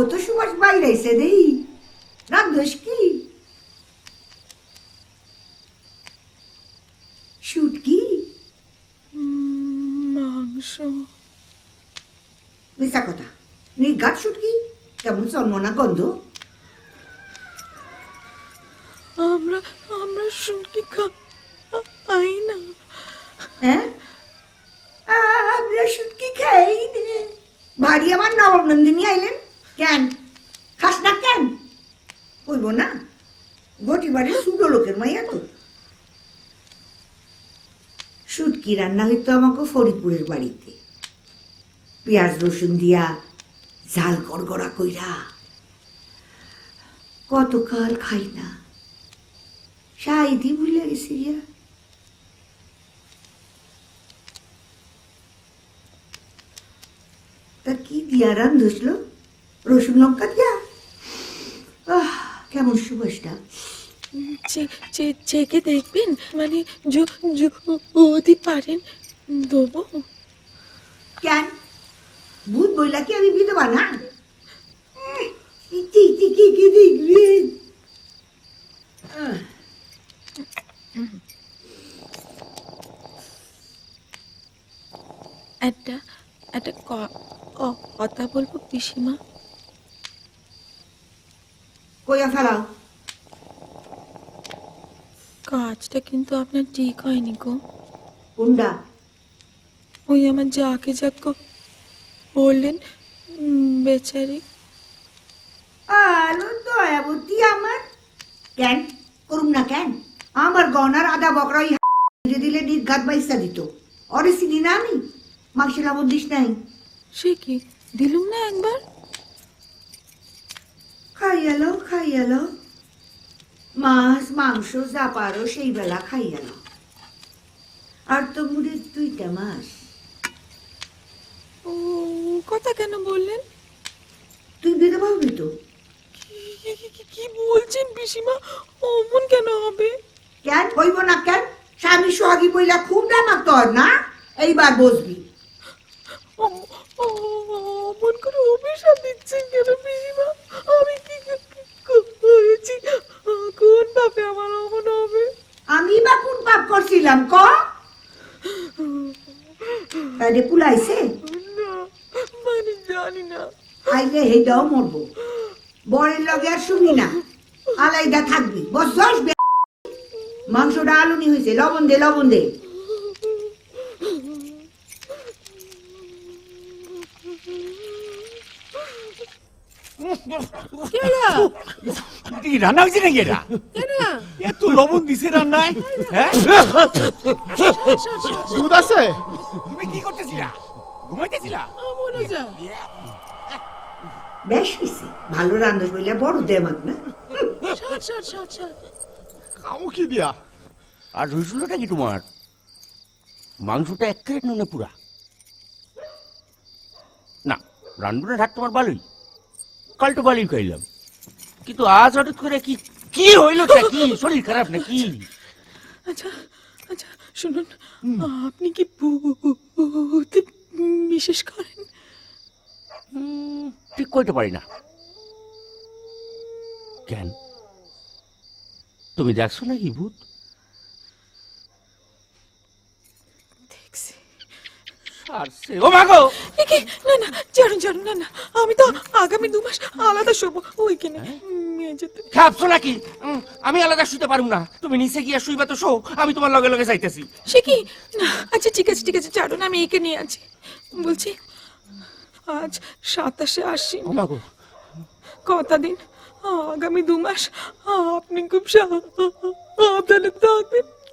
কত সুবাস বাইরে এসে দেই। রাগ কি? শুটকি মাংস। মিসা কথা। নির্ঘাত শুটকি কেমন চন্মনা গন্ধ? আমরা আমরা শুটকি খা শুটকি রান্না হইতো আমাকে ফরিদপুরের বাড়িতে। পেঁয়াজ রসুন দিয়া ঝাল গড়গড়া কইরা। কতকাল খাই না। সাইদি ভুলে গেছি রিয়া তা কি দিয়া রান ধসলো রসুন লঙ্কা দিয়া? আহ, কেমন সুবাসটা। চেকে দেখবেন মানে যদি পারেন দেবো। কেন? ভূত বইলা কি আমি বিধবা না? কি কি একটা একটা কথা বলব পিসিমা? কইয়া ফেলাও। কাজটা কিন্তু আপনার ঠিক হয়নি গো। কোনটা? ওই আমার যাকে যাক বললেন বেচারি। আলো দয়াবতী আমার। কেন? করুম না কেন? আমার গনার আদা বকরা ওই দিলে নির্ঘাত বাইসা দিত। অরে চিনি না আমি? মাংসের লাবণ দিস নাই। সে কি? দিলুম না একবার? খাইয়ালো খাইয়ালো। মাছ মাংস যা পারো সেই বেলা খাইয়ালো আর তো মুড়ির দুইটা মাস ও কথা কেন বললেন? তুই বিধবা হবি তো? কি- বলছেন পিসিমা? অমন কেন হবে? কেন? হইব না কেন? স্বামী সোহাগী বইলা খুব ডামাক তোর না? এইবার বসবি। অমন করে অভিশাপ দিচ্ছেন কেন পিসিমা? আমি কি ক- করেছি? কোন পাপে আমার অমন হবে? আমি বা কোন পাপ করছিলাম? ক? তাইলে পুলাইছে মানে জানি না। আইলে হেটাও মরবো। বরের লগে আর শুনি না। আলাইদা থাকবি। বস মাংসটা আলুনি হয়েছে লবণ দে লবণ দে। রান্না হয়েছে নাকি এটা? এত লবণ দিছে রান্নায় হ্যাঁ? দুধ আছে? তুমি কি করতেছিলা? ঘুমাইতেছিলা? বেশ হয়েছে ভালো রান্ধস বইলে বড় দেমাক না? খাও কি দিয়া? আর রসুনটা কি তোমার? মাংসটা এক নুনে পুরা। না রান্নার হাট তোমার ভালোই। কাল তো ভালোই খাইলাম কিন্তু আজ হঠাৎ করে কি কি হইল কি? শরীর খারাপ নাকি? আচ্ছা আচ্ছা শুনুন আপনি কি ভূতে বিশেষ করেন? হুম, ঠিক করতে পারি না। কেন? তুমি দেখছ নাকি ভূত দেখছি সারছে ও মাগো কি? না না জানুন জানুন না না আমি তো আগামী দু মাস আলাদা শোবো। ওইখানে মেঝেতে খাপছো নাকি? আমি আলাদা শুতে পারুম না। তুমি নিচে গিয়া শুইবা তো শো আমি তোমার লগে লগে যাইতেছি। সে কি? না আচ্ছা ঠিক আছে ঠিক আছে ছাড়ুন আমি একে নিয়ে আছি। বলছি আজ সাতাশে আসি ও মাগো কথা দিন? আগামী দু মাস আপনি খুব সাবধানে থাকবেন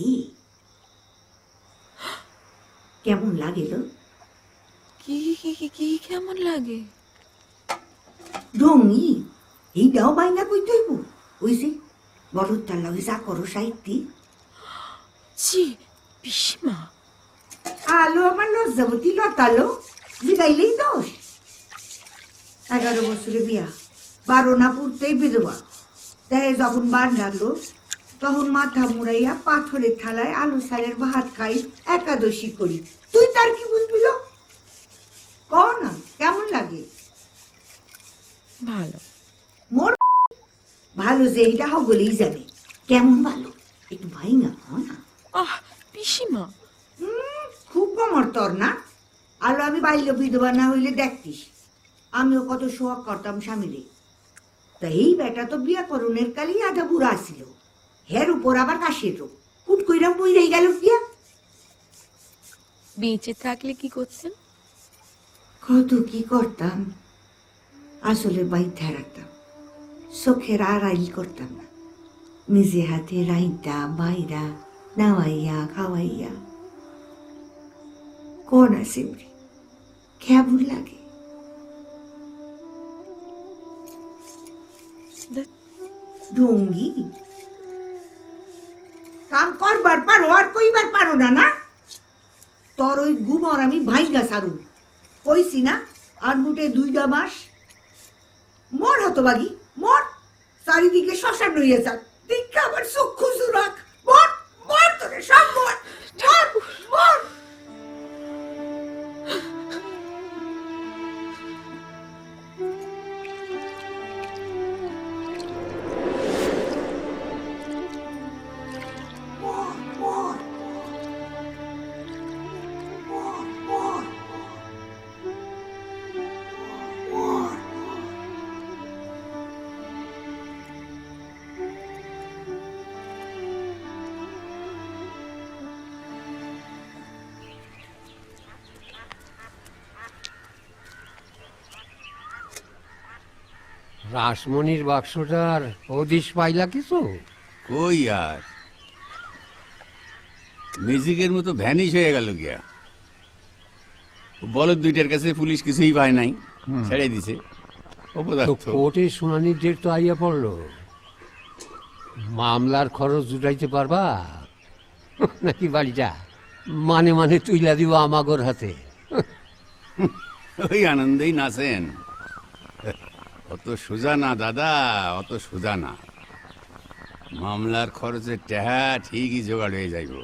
এই কেমন লাগেল কি কি কি- কি কেমন লাগে? রঙি এইটাও বাইনা কই তৈব ওই যে বলদ তার লগে যা করো সাহিত্যি জি পিসিমা। আলো আমার লজ্জাবতী লতালো জিগাইলেই দোষ। এগারো বছরে বিয়া বারো না পুরতেই বিধবা। তাই যখন বান ডাকলো তখন মাথা মুড়াইয়া পাথরের থালায় আলু সারের ভাত খাই একাদশী করি। তুই তার কি বুঝবি লো? ক না কেমন লাগে? ভালো। মোর ভালো যে এইটা হগলেই যাবে কেমন ভালো? একটু ভাই না ক না। আহ পিসিমা। হুম, খুব কমর তোর না। আলো আমি বাল্য বিধবা না হইলে দেখতিস। আমিও কত শোয়াক করতাম স্বামীরে। তা এই বেটা তো বিয়া করুনের কালেই আধা বুড়া আসিল হের উপর আবার কাশির রোগ কুট কইরাম বই রয়ে গেল বিয়া বেঁচে থাকলে কি করতেন? কত কি করতাম আসলে বাইধ্যা রাখতাম। চোখের আড়াইল করতাম না। নিজে হাতে রাইতা বাইরা নাওয়াইয়া খাওয়াইয়া। কোন আছে কেমন লাগে? ডঙ্গি? কাম করবার পারো আর কইবার পারো না না? তোর ওই গুমর আমি সারু কইছি না, আর মুটে দুইটা মাস। মর হতবাগি, মর। চারিদিকে শ্মশান রইয়া যাক। দীক্ষা আবার চক্ষু চুরাক মর মর তোরে, সব মর। রাসমণির বাক্সটার হদিশ পাইলা কিছু? কই আর? মিউজিকের মতো ভ্যানিশ হয়ে গেল গিয়া। বলদ দুইটার কাছে পুলিশ কিছুই পায় নাই ছেড়ে দিছে। অপদার্থ। কোর্টে শুনানির ডেট তো আইয়া পড়ল। মামলার খরচ জুটাইতে পারবা? নাকি বাড়িটা মানে মানে তুইলা দিব আমাগর হাতে? ওই আনন্দেই নাচেন। অত সোজা না দাদা অত সোজা না। মামলার খরচে টেহা ঠিকই জোগাড় হয়ে যাইব।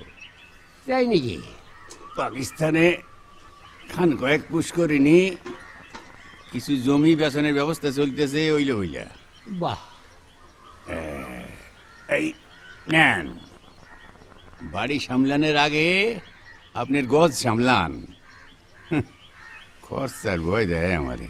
তাই নাকি? পাকিস্তানে খান কয়েক পুষ্করিণী কিছু জমি বেচনের ব্যবস্থা চলতেছে ওইলে ওইলা বাহ। এই নেন বাড়ি সামলানোর আগে আপনার গজ সামলান। খরচার ভয় দেয় আমারে।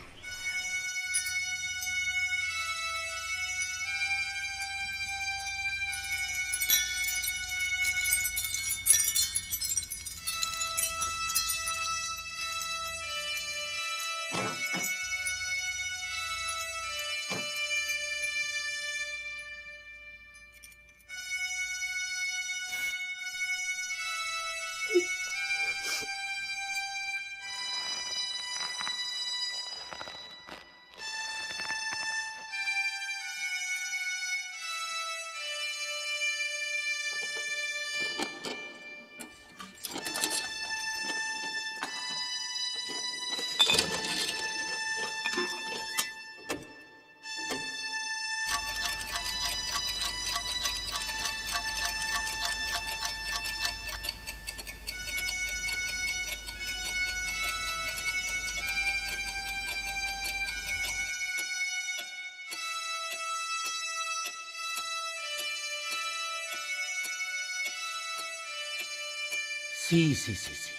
সি সি সি সি।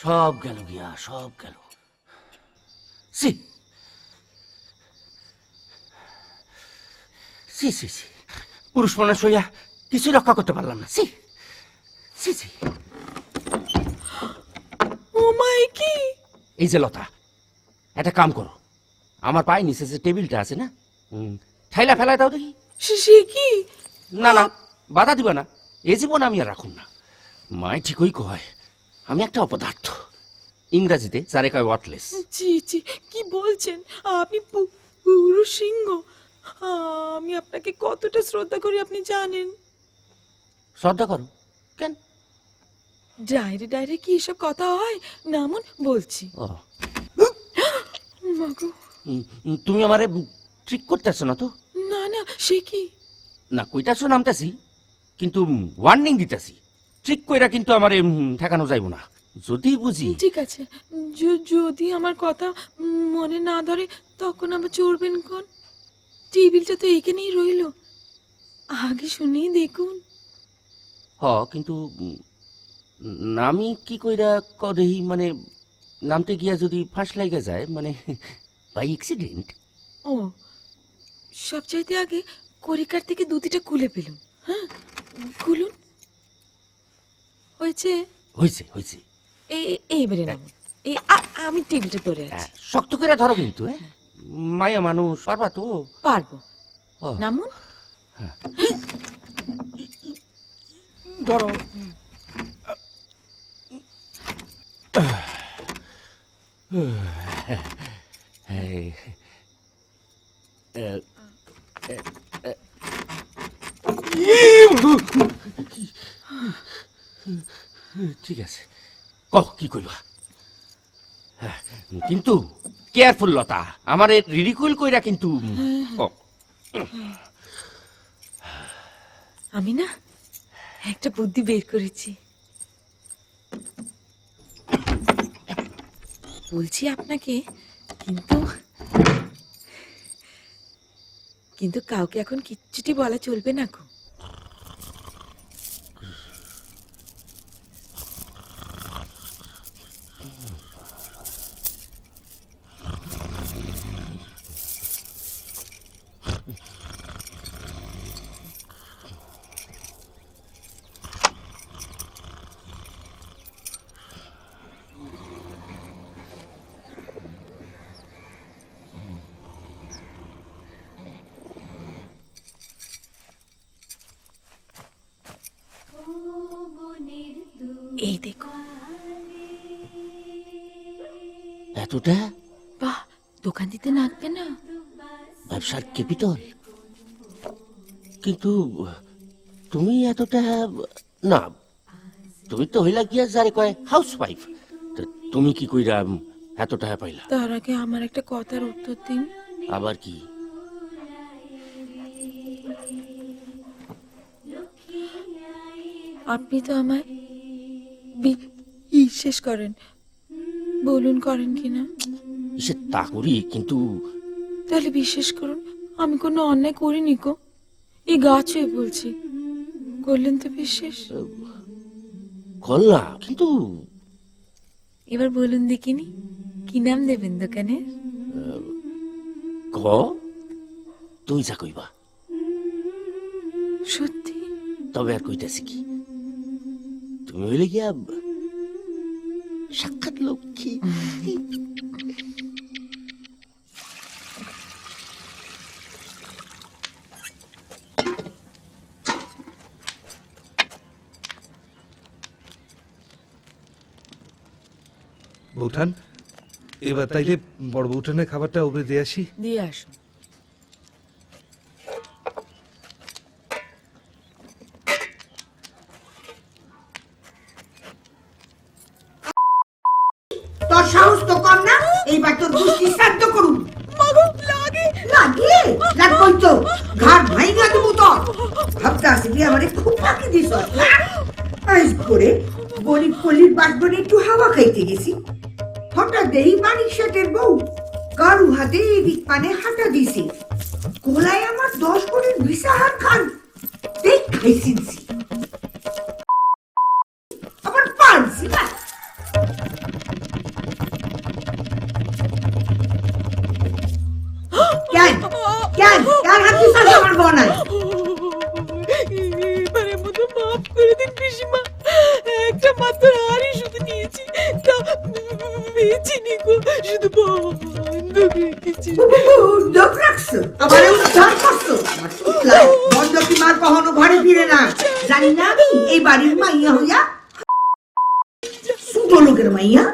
সব গেল গিয়া সব গেল। সি। সি সি সি। পুরুষ মানুষ হইয়া কিছু রক্ষা করতে পারলাম না। C C C. ও মাই কি এই যে লতা একটা কাম করো। আমার পায়ে নিচে যে টেবিলটা আছে না ঠাইলা ফেলায় দাও দেখি। সে কি? না না বাধা দিবা না। এ জীবন আমি আর রাখুন না। মায় ঠিকই কয় আমি একটা অপদার্থ। ইংরাজিতে যারে কয় ওয়াটলেস জি জি কি বলছেন? আপনি পু- সিংহ আমি আপনাকে কতটা শ্রদ্ধা করি আপনি জানেন। শ্রদ্ধা করো। কেন? ডাইরে ডাইরে কি এসব কথা হয়? নামুন বলছি। মাগো। তুমি আমারে ট্রিক করতেছো না তো? না না সে কি? না কইতাছো নামতাছি কিন্তু ওয়ার্নিং দিতাছি। ট্রিক কইরা কিন্তু আমারে ঠেকানো যাইব না। যদি বুঝি। ঠিক আছে। যদি আমার কথা মনে না ধরে তখন আবার চড়বেন কোন? টেবিলটা তো এখানেই রইল। আগে শুনেই দেখুন। হ কিন্তু নামি কি কইরা কদেহি মানে নামতে গিয়া যদি ফাঁস লাগা যায় মানে বাই অ্যাক্সিডেন্ট ও সবচাইতে আগে করিকার থেকে দুটিটা খুলে পেলুন হ্যাঁ? খুলুন হয়েছে? হয়েছে হয়েছে। এই এই- এইবারে নামুন এই আমি টেবিলটা ধরে হ্যাঁ, আছি শক্ত করে ধরো কিন্তু হ্যাঁ। মায়া মানুষ পারবা তো? পারব। নামুন ধরো। এই, এ, এ, এ, ঠিক আছে। কহ কি কইবা? হ্যাঁ, কিন্তু কেয়ারফুল লতা। আমারে রিডিকুল কইরা কিন্তু আমি না একটা বুদ্ধি বের করেছি। বলছি আপনাকে কিন্তু কিন্তু কাউকে এখন কিচ্ছুটি বলা চলবে না গো। এই দেখো এতটা বাহ দোকান দিতে নাকবে না ব্যবসার ক্যাপিটাল। কিন্তু তুমি এতটা না তুমি তো হইলা গিয়া যারে কয় হাউস ওয়াইফ তুমি কি কইরা এত টাকা পাইলা? তার আগে আমার একটা কথার উত্তর দিন। আবার কি? আপনি তো আমায় বিশ্বাস করেন। বলুন করেন কি না? সে তা করি কিন্তু তাহলে বিশ্বাস করুন আমি কোনো অন্যায় করিনি গো। এই গাছ হয়ে বলছি। করলেন তো বিশ্বাস? করলাম কিন্তু এবার বলুন দেখিনি কি নাম দেবেন দোকানের ক? তুই যা কইবা। সত্যি? তবে আর কইতাছি কি তুমি হইলে গিয়া সাক্ষাৎ লক্ষ্মী। বৌঠান এবার তাইলে বড় বৌঠানের খাবারটা ওপরে দিয়ে আসি। দিয়ে আসুন। মানিক বউ। কারু হাতে এদিক পানে হাঁটা দিছে। গোলায় আমার দশ কোটির ভিসা হাত খান দেখ একটা মাত্র হারই শুধু নিয়েছি বেচিনি গো শুধু বন্ধ রেখেছি লোক রাখছো? আবার উদ্ধার করছ? আমার শুক্লায় বন্ধ কি মার কখনো ঘরে ফিরে না। জানি না আমি এই বাড়ির মাইয়া হইয়া ছোট লোকের মাইয়া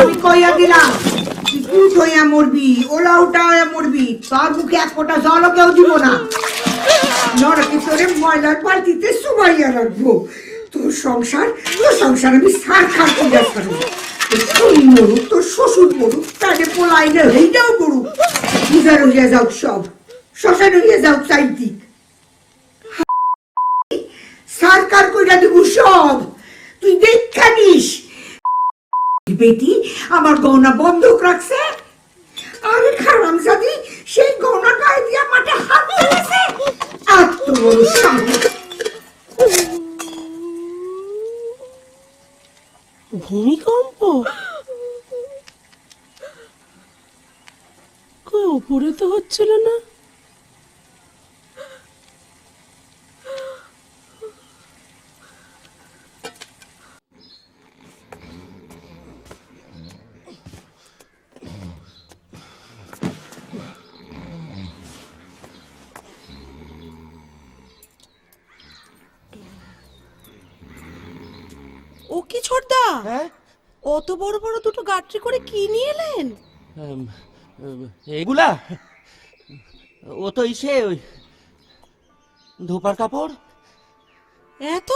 আমি কইয়া দিলাম, তুই হইয়া মরবি, ওলা হইয়া মরবি, তোর মুখে এক ফোঁটা জলও কেউ দিব না। নরকে তোরে ময়লার বালতিতে সুবাইয়া রাখব? তোর সংসার তোর সংসার আমি সার খার করে শরীর মরুক, তোর শ্বশুর মরুক, তাকে হইটাও পূজার হইয়া যাও সব, শ্মশান হইয়া যাও কইরা দিব সব। তুই দেখা বেটি, আমার গহনা বন্ধক রাখছে। আরে খারাম সাদি সেই গহনা গায়ে দিয়া মাঠে হাত দিয়েছে সাহস ভূমিকম্প কই উপরে তো হচ্ছিল না ও কি ছোটদা অত বড় বড় দুটো গাটরি করে কি নিয়ে এলেন? এগুলা? ও তো ইসে ওই ধোপার কাপড়? এত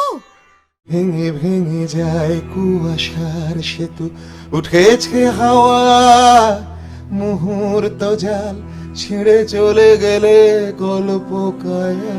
ভেঙে ভেঙে যায় কুয়াশার সেতু উঠেছে হাওয়া মুহূর্ত জাল ছিঁড়ে চলে গেলে গল্প কায়া।